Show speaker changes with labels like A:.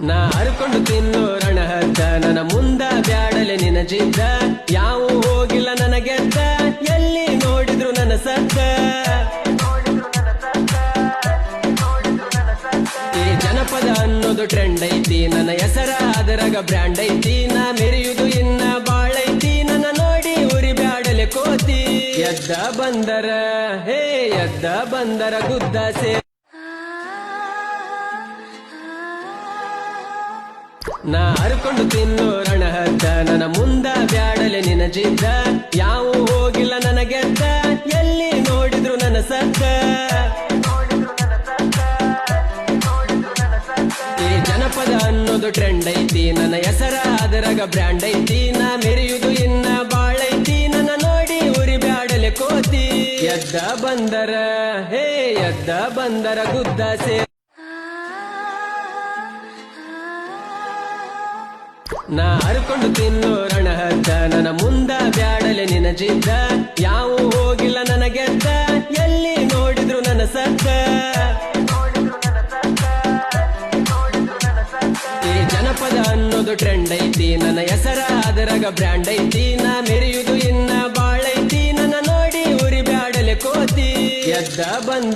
A: ನಾ ಅರ್ಕೊಂಡು ತಿನ್ನೋ ರಣಹದ್ದ ನನ್ನ ಮುಂದ ಬ್ಯಾಡಲೆ ನಿನ ಜಿದ್ದ ಯಾವ ಹೋಗಿಲ್ಲ ನನಗೆದ್ದ. ಗೆದ್ದ ಎಲ್ಲಿ ನೋಡಿದ್ರು ನನ್ನ ಸದ್ದ ಈ ಜನಪದ ಅನ್ನೋದು ಟ್ರೆಂಡ್ ಐತಿ. ನನ್ನ ಹೆಸರ ಅದರಾಗ ಬ್ರ್ಯಾಂಡ್ ಐತಿ. ನಾ ಮೆರೆಯುದು ಇನ್ನ ಬಾಳೈತಿ ನನ್ನ ನೋಡಿ ಉರಿ ಬ್ಯಾಡಲೆ ಕೋತಿ. ಎದ್ದ ಬಂದರ, ಹೇ ಎದ್ದ ಬಂದರ ಗುದ್ದ ಸೇ ನಾ ಹರ್ಕೊಂಡು ತಿನ್ನು ರಣ ನನ್ನ ಮುಂದ ಬ್ಯಾಡಲೆ ನಿನ ಜಿದ್ದ ಯಾವ ಹೋಗಿಲ್ಲ ನನಗೆದ್ದ. ಗೆದ್ದ ಎಲ್ಲಿ ನೋಡಿದ್ರು ನನ್ನ ಸದ್ದ. ಈ ಜನಪದ ಅನ್ನೋದು ಟ್ರೆಂಡ್ ಐತಿ. ನನ್ನ ಹೆಸರ ಅದರಾಗ ಬ್ರ್ಯಾಂಡ್ ಐತಿ. ನಾ ಮೆರೆಯುದು ಇನ್ನ ಬಾಳೈತಿ ನನ್ನ ನೋಡಿ ಉರಿ ಬ್ಯಾಡಲೆ ಕೋತಿ. ಎದ್ದ ಬಂದರ, ಹೇ ಎದ್ದ ಬಂದರ ಗುದ್ದ ಸೇ ನಾ ಹರ್ಕೊಂಡು ತಿನ್ನೋ ರಣ ಹದ್ದ ನನ್ನ ಮುಂದ ಬ್ಯಾಡಲೆ ನಿನ ಜಿದ್ದ ಯಾವ ಹೋಗಿಲ್ಲ ನನಗೆದ್ದ. ಗೆದ್ದ ಎಲ್ಲಿ ನೋಡಿದ್ರು ನನ್ನ ಸತ್ತ. ಈ ಜನಪದ ಅನ್ನೋದು ಟ್ರೆಂಡ್ ಐತಿ. ನನ್ನ ಹೆಸರ ಅದರಾಗ ಬ್ರ್ಯಾಂಡ್ ಐತಿ. ನಾ ಮೆರೆಯುವುದು ಇನ್ನ ಬಾಳೈತಿ ನನ್ನ ನೋಡಿ ಉರಿ ಬ್ಯಾಡಲೆ ಕೋತಿ. ಎದ್ದ ಬಂದ